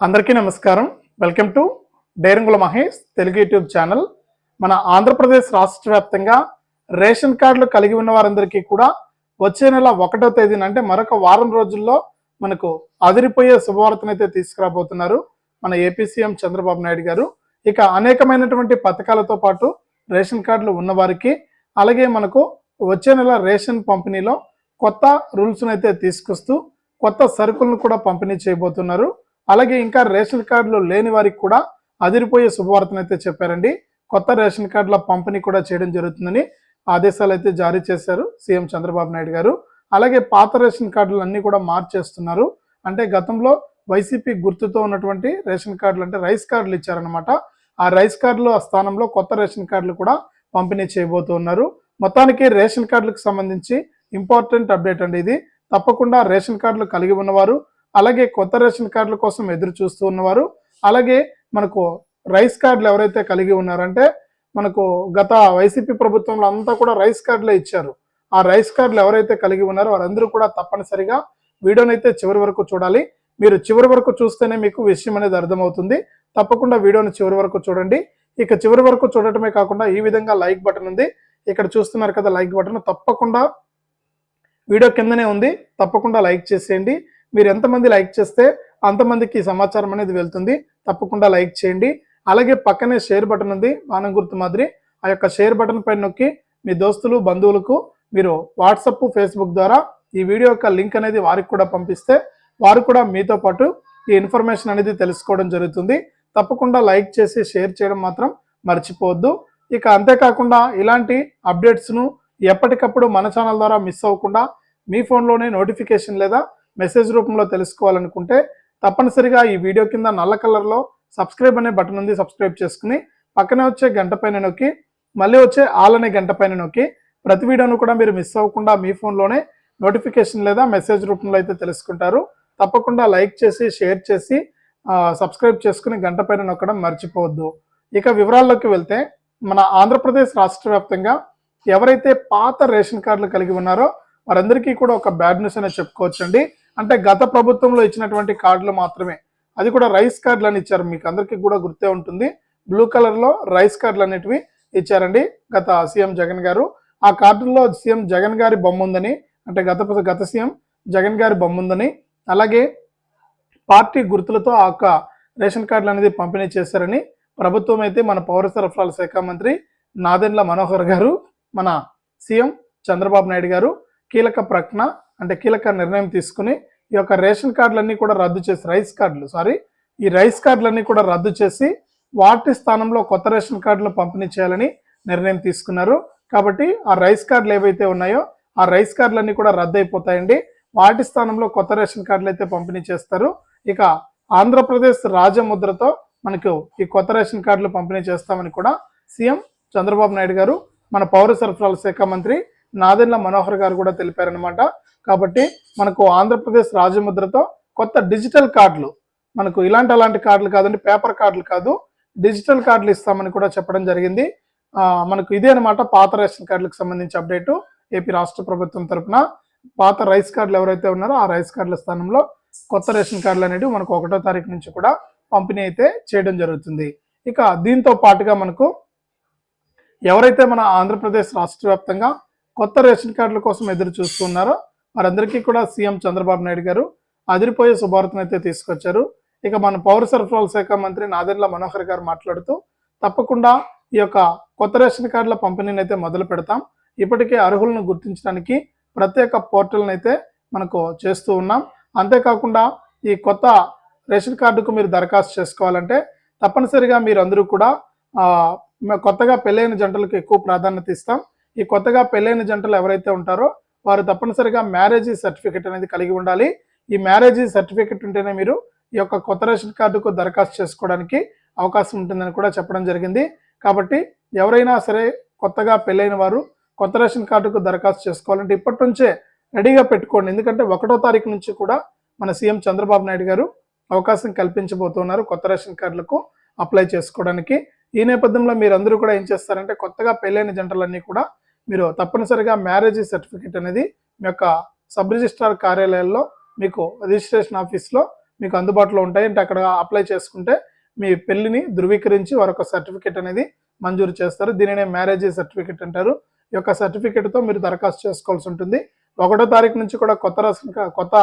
అందరికీ నమస్కారం. Welcome to డైరంగుల మహేష్ తెలుగు యూట్యూబ్ ఛానల్. మన ఆంధ్రప్రదేశ్ రాష్ట్ర వ్యాప్తంగా రేషన్ కార్డులు కలిగి ఉన్న వారందరికీ కూడా వచ్చే నెల ఒకటో తేదీన అంటే మరొక వారం రోజుల్లో మనకు అదిరిపోయే శుభవార్తనైతే తీసుకురాబోతున్నారు మన ఏపీ సీఎం చంద్రబాబు నాయుడు గారు. ఇక అనేకమైనటువంటి పథకాలతో పాటు రేషన్ కార్డులు ఉన్నవారికి అలాగే మనకు వచ్చే నెల రేషన్ పంపిణీలో కొత్త రూల్స్ను అయితే తీసుకొస్తూ కొత్త సరుకులను కూడా పంపిణీ చేయబోతున్నారు. అలాగే ఇంకా రేషన్ కార్డులు లేని వారికి కూడా అదిరిపోయే శుభవార్తను అయితే చెప్పారండి. కొత్త రేషన్ కార్డుల పంపిణీ కూడా చేయడం జరుగుతుందని ఆదేశాలు అయితే జారీ చేశారు సీఎం చంద్రబాబు నాయుడు గారు. అలాగే పాత రేషన్ కార్డులు అన్నీ కూడా మార్చేస్తున్నారు. అంటే గతంలో వైసీపీ గుర్తుతో ఉన్నటువంటి రేషన్ కార్డులు అంటే రైస్ కార్డులు ఇచ్చారనమాట ఆ రైస్ కార్డులు ఆ స్థానంలో కొత్త రేషన్ కార్డులు కూడా పంపిణీ చేయబోతున్నారు. మొత్తానికి రేషన్ కార్డులకు సంబంధించి ఇంపార్టెంట్ అప్డేట్ అండి ఇది. తప్పకుండా రేషన్ కార్డులు కలిగి ఉన్నవారు అలాగే కొత్త రేషన్ కార్డుల కోసం ఎదురు చూస్తూ ఉన్నవారు అలాగే మనకు రైస్ కార్డులు ఎవరైతే కలిగి ఉన్నారంటే మనకు గత వైసీపీ ప్రభుత్వంలో అంతా కూడా రైస్ కార్డులే ఇచ్చారు. ఆ రైస్ కార్డులు ఎవరైతే కలిగి ఉన్నారో వారందరూ కూడా తప్పనిసరిగా వీడియోనైతే చివరి వరకు చూడాలి. మీరు చివరి వరకు చూస్తేనే మీకు విషయం అనేది అర్థమవుతుంది. తప్పకుండా వీడియోని చివరి వరకు చూడండి. ఇక చివరి వరకు చూడటమే కాకుండా ఈ విధంగా లైక్ బటన్ ఉంది. ఇక్కడ చూస్తున్నారు కదా లైక్ బటన్. తప్పకుండా వీడియో కిందనే ఉంది. తప్పకుండా లైక్ చేసేయండి. మీరు ఎంతమంది లైక్ చేస్తే అంతమందికి సమాచారం అనేది వెళ్తుంది. తప్పకుండా లైక్ చేయండి. అలాగే పక్కనే షేర్ బటన్ ఉంది. మానం గుర్తు మాదిరి. ఆ యొక్క షేర్ బటన్ పైన నొక్కి మీ దోస్తులు బంధువులకు మీరు వాట్సప్ ఫేస్బుక్ ద్వారా ఈ వీడియో యొక్క లింక్ అనేది వారికి కూడా పంపిస్తే వారు కూడా మీతో పాటు ఈ ఇన్ఫర్మేషన్ అనేది తెలుసుకోవడం జరుగుతుంది. తప్పకుండా లైక్ చేసి షేర్ చేయడం మాత్రం మర్చిపోవద్దు. ఇక అంతేకాకుండా ఇలాంటి అప్డేట్స్ను ఎప్పటికప్పుడు మన ఛానల్ ద్వారా మిస్ అవ్వకుండా మీ ఫోన్లోనే నోటిఫికేషన్ లేదా మెసేజ్ రూపంలో తెలుసుకోవాలనుకుంటే తప్పనిసరిగా ఈ వీడియో కింద నల్ల కలర్లో సబ్స్క్రైబ్ అనే బటన్ ఉంది సబ్స్క్రైబ్ చేసుకుని పక్కనే వచ్చే గంట పైన నొక్కి మళ్ళీ వచ్చే ఆల్ అనే గంట పైన నొక్కి ప్రతి వీడియోను కూడా మీరు మిస్ అవ్వకుండా మీ ఫోన్లోనే నోటిఫికేషన్ లేదా మెసేజ్ రూపంలో అయితే తెలుసుకుంటారు. తప్పకుండా లైక్ చేసి షేర్ చేసి సబ్స్క్రైబ్ చేసుకుని గంట పైన నొక్కడం మర్చిపోవద్దు. ఇక వివరాల్లోకి వెళ్తే మన ఆంధ్రప్రదేశ్ రాష్ట్ర వ్యాప్తంగా ఎవరైతే పాత రేషన్ కార్డులు కలిగి ఉన్నారో వారందరికీ కూడా ఒక బ్యాడ్ న్యూస్ అనేది చెప్పుకోవచ్చండి. అంటే గత ప్రభుత్వంలో ఇచ్చినటువంటి కార్డులు మాత్రమే. అది కూడా రైస్ కార్డులు అని ఇచ్చారు. మీకు అందరికీ కూడా గుర్తే ఉంటుంది. బ్లూ కలర్లో రైస్ కార్డులు అనేటివి ఇచ్చారండి గత సీఎం జగన్ గారు. ఆ కార్డుల్లో సీఎం జగన్ గారి బొమ్మ ఉందని అంటే గత గత సీఎం జగన్ గారి బొమ్మ ఉందని అలాగే పార్టీ గుర్తులతో ఆ యొక్క రేషన్ కార్డులు అనేది పంపిణీ చేశారని ప్రభుత్వం అయితే మన పౌర సరఫరాల శాఖ మంత్రి నాదెండ్ల మనోహర్ గారు మన సీఎం చంద్రబాబు నాయుడు గారు కీలక ప్రకటన అంటే కీలక నిర్ణయం తీసుకుని ఈ యొక్క రేషన్ కార్డులన్నీ కూడా రద్దు చేసి రైస్ కార్డులు సారీ ఈ రైస్ కార్డులన్నీ కూడా రద్దు చేసి వాటి స్థానంలో కొత్త రేషన్ కార్డులు పంపిణీ చేయాలని నిర్ణయం తీసుకున్నారు. కాబట్టి ఆ రైస్ కార్డులు ఏవైతే ఉన్నాయో ఆ రైస్ కార్డులన్నీ కూడా రద్దు అయిపోతాయండి వాటి స్థానంలో కొత్త రేషన్ కార్డులు అయితే పంపిణీ చేస్తారు. ఇక ఆంధ్రప్రదేశ్ రాజముద్రతో మనకు ఈ కొత్త రేషన్ కార్డులు పంపిణీ చేస్తామని కూడా సీఎం చంద్రబాబు నాయుడు గారు మన పౌర సరఫరాల శాఖ మంత్రి నాదెండ్ల మనోహర్ గారు కూడా తెలిపారనమాట కాబట్టి మనకు ఆంధ్రప్రదేశ్ రాజముద్రతో కొత్త డిజిటల్ కార్డులు మనకు ఇలాంటి అలాంటి కార్డులు కాదండి పేపర్ కార్డులు కాదు డిజిటల్ కార్డులు ఇస్తామని కూడా చెప్పడం జరిగింది. మనకు ఇదే అనమాట పాత రేషన్ కార్డులకు సంబంధించి అప్డేటు ఏపీ రాష్ట్ర ప్రభుత్వం తరఫున పాత రైస్ కార్డులు ఎవరైతే ఉన్నారో ఆ రైస్ కార్డుల స్థానంలో కొత్త రేషన్ కార్డులు అనేవి మనకు ఒకటో తారీఖు నుంచి కూడా పంపిణీ అయితే చేయడం జరుగుతుంది. ఇక దీంతో పాటుగా మనకు ఎవరైతే మన ఆంధ్రప్రదేశ్ రాష్ట్ర వ్యాప్తంగా కొత్త రేషన్ కార్డుల కోసం ఎదురు చూస్తున్నారో. వారందరికీ కూడా సీఎం చంద్రబాబు నాయుడు గారు అదిరిపోయే శుభార్తను అయితే తీసుకొచ్చారు. ఇక మన పౌర సరఫరాల శాఖ మంత్రి నాదెండ్ల మనోహర్ గారు మాట్లాడుతూ తప్పకుండా ఈ యొక్క కొత్త రేషన్ కార్డుల పంపిణీని అయితే మొదలు పెడతాం. ఇప్పటికే అర్హులను గుర్తించడానికి ప్రత్యేక పోర్టల్ని అయితే మనకు చేస్తూ ఉన్నాం. అంతేకాకుండా ఈ కొత్త రేషన్ కార్డుకు మీరు దరఖాస్తు చేసుకోవాలంటే తప్పనిసరిగా మీరు అందరూ కూడా కొత్తగా పెళ్ళైన జంటలకు ఎక్కువ ప్రాధాన్యత ఇస్తాం. ఈ కొత్తగా పెళ్ళైన జంటలు ఎవరైతే ఉంటారో వారు తప్పనిసరిగా మ్యారేజ్ సర్టిఫికెట్ అనేది కలిగి ఉండాలి. ఈ మ్యారేజ్ సర్టిఫికెట్ ఉంటేనే మీరు ఈ యొక్క కొత్త రేషన్ కార్డుకు దరఖాస్తు చేసుకోవడానికి అవకాశం ఉంటుందని కూడా చెప్పడం జరిగింది. కాబట్టి ఎవరైనా సరే కొత్తగా పెళ్ళైన వారు కొత్త రేషన్ కార్డుకు దరఖాస్తు చేసుకోవాలంటే ఇప్పటి నుంచే రెడీగా పెట్టుకోండి. ఎందుకంటే ఒకటో తారీఖు నుంచి కూడా మన సీఎం చంద్రబాబు నాయుడు గారు అవకాశం కల్పించబోతున్నారు కొత్త రేషన్ కార్డులకు అప్లై చేసుకోవడానికి. ఈ నేపథ్యంలో మీరందరూ కూడా ఏం చేస్తారంటే కొత్తగా పెళ్ళైన జంటలన్నీ కూడా మీరు తప్పనిసరిగా మ్యారేజ్ సర్టిఫికేట్ అనేది మీ యొక్క సబ్ రిజిస్ట్రార్ కార్యాలయాల్లో మీకు రిజిస్ట్రేషన్ ఆఫీస్లో మీకు అందుబాటులో ఉంటాయి. అంటే అక్కడ అప్లై చేసుకుంటే మీ పెళ్ళిని ధృవీకరించి వారొక సర్టిఫికేట్ అనేది మంజూరు చేస్తారు. దీనినే మ్యారేజ్ సర్టిఫికేట్ అంటారు. ఈ యొక్క సర్టిఫికేట్తో మీరు దరఖాస్తు చేసుకోవాల్సి ఉంటుంది. ఒకటో తారీఖు నుంచి కూడా కొత్త రేషన్ కొత్త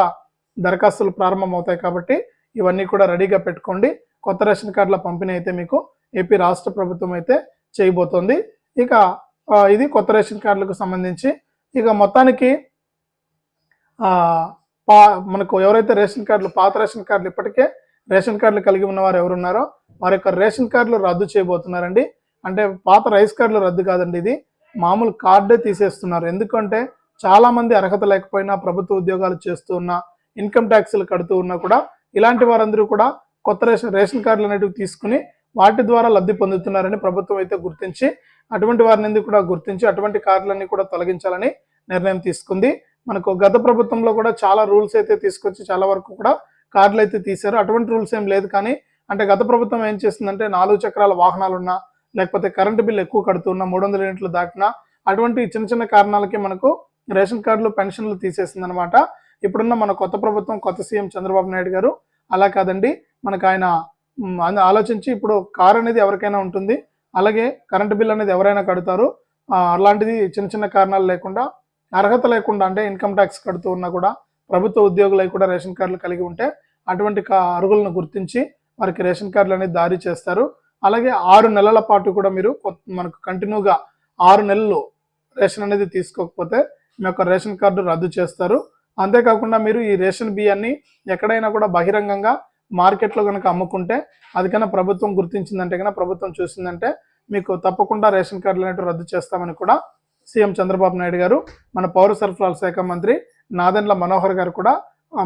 దరఖాస్తులు ప్రారంభం అవుతాయి కాబట్టి ఇవన్నీ కూడా రెడీగా పెట్టుకోండి. కొత్త రేషన్ కార్డుల పంపిణీ అయితే మీకు ఏపీ రాష్ట్ర ప్రభుత్వం అయితే చేయబోతోంది. ఇక ఇది కొత్త రేషన్ కార్డులకు సంబంధించి. ఇక మొత్తానికి పా మనకు ఎవరైతే రేషన్ కార్డులు పాత రేషన్ కార్డులు ఇప్పటికే రేషన్ కార్డులు కలిగి ఉన్నవారు ఎవరున్నారో వారి యొక్క రేషన్ కార్డులు రద్దు చేయబోతున్నారండి. అంటే పాత రైస్ కార్డులు రద్దు కాదండి ఇది. మామూలు కార్డే తీసేస్తున్నారు. ఎందుకంటే చాలామంది అర్హత లేకపోయినా ప్రభుత్వ ఉద్యోగాలు చేస్తూ ఉన్నా ఇన్కమ్ ట్యాక్స్లు కడుతూ ఉన్నా కూడా ఇలాంటి వారందరూ కూడా కొత్త రేషన్ రేషన్ కార్డులు అనేటివి తీసుకుని వాటి ద్వారా లబ్ధి పొందుతున్నారని ప్రభుత్వం అయితే గుర్తించి అటువంటి వారిని కూడా గుర్తించి అటువంటి కార్లన్నీ కూడా తొలగించాలని నిర్ణయం తీసుకుంది. మనకు గత ప్రభుత్వంలో కూడా చాలా రూల్స్ అయితే తీసుకొచ్చి చాలా వరకు కూడా కార్లు అయితే తీశారు. అటువంటి రూల్స్ ఏం లేదు కానీ అంటే గత ప్రభుత్వం ఏం చేస్తుందంటే నాలుగు చక్రాల వాహనాలు ఉన్నా లేకపోతే కరెంటు బిల్లు ఎక్కువ కడుతున్నా మూడు వందల యూనిట్లు దాటినా అటువంటి చిన్న చిన్న కారణాలకి మనకు రేషన్ కార్డులు పెన్షన్లు తీసేసింది అనమాట ఇప్పుడున్న మన కొత్త ప్రభుత్వం కొత్త సీఎం చంద్రబాబు నాయుడు గారు అలా కాదండి. మనకు ఆయన ఆలోచించి ఇప్పుడు కార్ అనేది ఎవరికైనా ఉంటుంది. అలాగే కరెంటు బిల్ అనేది ఎవరైనా కడతారు అలాంటిది చిన్న చిన్న కారణాలు లేకుండా అర్హత లేకుండా అంటే ఇన్కమ్ ట్యాక్స్ కడుతూ ఉన్నా కూడా ప్రభుత్వ ఉద్యోగులై కూడా రేషన్ కార్డులు కలిగి ఉంటే అటువంటి అరుగులను గుర్తించి వారికి రేషన్ కార్డులు అనేది దారి చేస్తారు. అలాగే ఆరు నెలల పాటు కూడా మీరు కొత్త- మనకు కంటిన్యూగా ఆరు నెలలు రేషన్ అనేది తీసుకోకపోతే మీ యొక్క రేషన్ కార్డు రద్దు చేస్తారు. అంతేకాకుండా మీరు ఈ రేషన్ బియ్యాన్ని ఎక్కడైనా కూడా బహిరంగంగా మార్కెట్లో కనుక అమ్ముకుంటే అది ప్రభుత్వం గుర్తించిందంటే కనుక ప్రభుత్వం చూసిందంటే మీకు తప్పకుండా రేషన్ కార్డులు అనేవి రద్దు చేస్తామని కూడా సీఎం చంద్రబాబు నాయుడు గారు మన పౌర సరఫరాల శాఖ మంత్రి నాదెండ్ల మనోహర్ గారు కూడా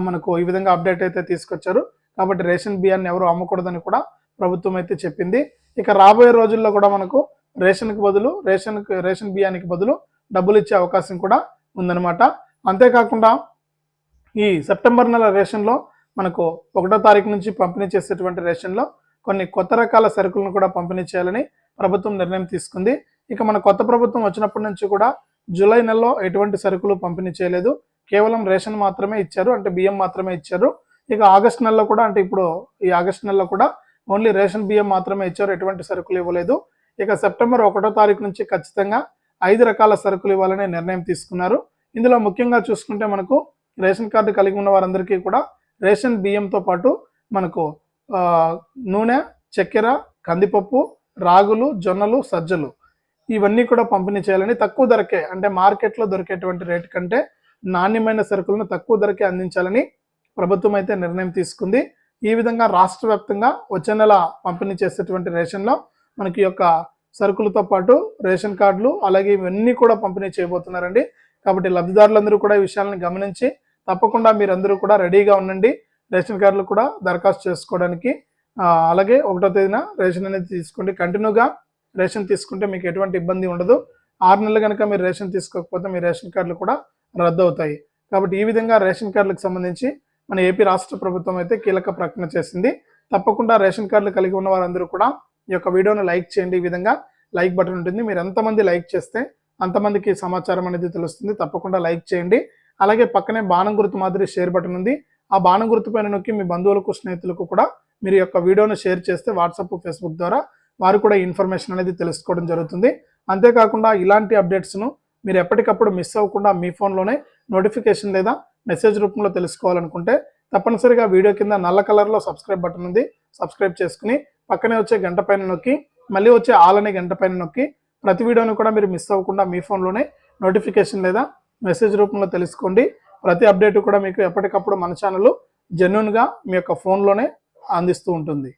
మనకు ఈ విధంగా అప్డేట్ అయితే తీసుకొచ్చారు. కాబట్టి రేషన్ బియ్యాన్ని ఎవరు అమ్మకూడదని కూడా ప్రభుత్వం అయితే చెప్పింది. ఇక రాబోయే రోజుల్లో కూడా మనకు రేషన్కి బదులు రేషన్ రేషన్ బియ్యానికి బదులు డబ్బులు ఇచ్చే అవకాశం కూడా ఉందన్నమాట. అంతేకాకుండా ఈ సెప్టెంబర్ నెల రేషన్లో మనకు ఒకటో తారీఖు నుంచి పంపిణీ చేసేటువంటి రేషన్లో కొన్ని కొత్త రకాల సరుకులను కూడా పంపిణీ చేయాలని ప్రభుత్వం నిర్ణయం తీసుకుంది. ఇక మన కొత్త ప్రభుత్వం వచ్చినప్పటి నుంచి కూడా జూలై నెలలో ఎటువంటి సరుకులు పంపిణీ చేయలేదు. కేవలం రేషన్ మాత్రమే ఇచ్చారు అంటే బియ్యం మాత్రమే ఇచ్చారు. ఇక ఆగస్ట్ నెలలో కూడా అంటే ఇప్పుడు ఈ ఆగస్ట్ నెలలో కూడా ఓన్లీ రేషన్ బియ్యం మాత్రమే ఇచ్చారు ఎటువంటి సరుకులు ఇవ్వలేదు. ఇక సెప్టెంబర్ ఒకటో తారీఖు నుంచి ఖచ్చితంగా ఐదు రకాల సరుకులు ఇవ్వాలనే నిర్ణయం తీసుకున్నారు. ఇందులో ముఖ్యంగా చూసుకుంటే మనకు రేషన్ కార్డు కలిగి ఉన్న వారందరికీ కూడా రేషన్ బియ్యంతో పాటు మనకు నూనె చక్కెర కందిపప్పు రాగులు జొన్నలు సజ్జలు ఇవన్నీ కూడా పంపిణీ చేయాలని తక్కువ ధరకే అంటే మార్కెట్లో దొరికేటువంటి రేటు కంటే నాణ్యమైన సరుకులను తక్కువ ధరకే అందించాలని ప్రభుత్వం అయితే నిర్ణయం తీసుకుంది. ఈ విధంగా రాష్ట్ర వ్యాప్తంగా వచ్చే నెల పంపిణీ చేసేటువంటి రేషన్లో మనకి యొక్క సరుకులతో పాటు రేషన్ కార్డులు అలాగే ఇవన్నీ కూడా పంపిణీ చేయబోతున్నారండి. కాబట్టి లబ్ధిదారులందరూ కూడా ఈ విషయాలను గమనించి తప్పకుండా మీరందరూ కూడా రెడీగా ఉండండి. రేషన్ కార్డులు కూడా దరఖాస్తు చేసుకోవడానికి. అలాగే ఒకటో తేదీన రేషన్ అనేది తీసుకోండి. కంటిన్యూగా రేషన్ తీసుకుంటే మీకు ఎటువంటి ఇబ్బంది ఉండదు. ఆరు నెలలు కనుక మీరు రేషన్ తీసుకోకపోతే మీ రేషన్ కార్డులు కూడా రద్దు అవుతాయి కాబట్టి ఈ విధంగా రేషన్ కార్డులకు సంబంధించి మన ఏపీ రాష్ట్ర ప్రభుత్వం అయితే కీలక ప్రకటన చేసింది. తప్పకుండా రేషన్ కార్డులు కలిగి ఉన్న వారందరూ కూడా ఈ యొక్క వీడియోను లైక్ చేయండి. ఈ విధంగా లైక్ బటన్ ఉంటుంది. మీరు ఎంతమంది లైక్ చేస్తే అంతమందికి సమాచారం అనేది తెలుస్తుంది. తప్పకుండా లైక్ చేయండి. అలాగే పక్కనే బాణం గుర్తు మాదిరి షేర్ బటన్ ఉంది. ఆ బాణం గుర్తు పైన నొక్కి మీ బంధువులకు స్నేహితులకు కూడా మీరు యొక్క వీడియోను షేర్ చేస్తే వాట్సాప్ ఫేస్బుక్ ద్వారా వారు కూడా ఇన్ఫర్మేషన్ అనేది తెలుసుకోవడం జరుగుతుంది. అంతేకాకుండా ఇలాంటి అప్డేట్స్ను మీరు ఎప్పటికప్పుడు మిస్ అవ్వకుండా మీ ఫోన్లోనే నోటిఫికేషన్ లేదా మెసేజ్ రూపంలో తెలుసుకోవాలనుకుంటే తప్పనిసరిగా వీడియో కింద నల్ల కలర్లో సబ్స్క్రైబ్ బటన్ ఉంది. సబ్స్క్రైబ్ చేసుకుని పక్కనే వచ్చే గంట పైన నొక్కి మళ్ళీ వచ్చే ఆల్ అనే గంట పైన నొక్కి ప్రతి వీడియోను కూడా మీరు మిస్ అవ్వకుండా మీ ఫోన్లోనే నోటిఫికేషన్ లేదా మెసేజ్ రూపంలో తెలుసుకోండి. ప్రతి అప్డేట్ కూడా మీకు ఎప్పటికప్పుడు మన ఛానల్ జెన్యున్గా మీ యొక్క ఫోన్లోనే అందిస్తూ ఉంటుంది.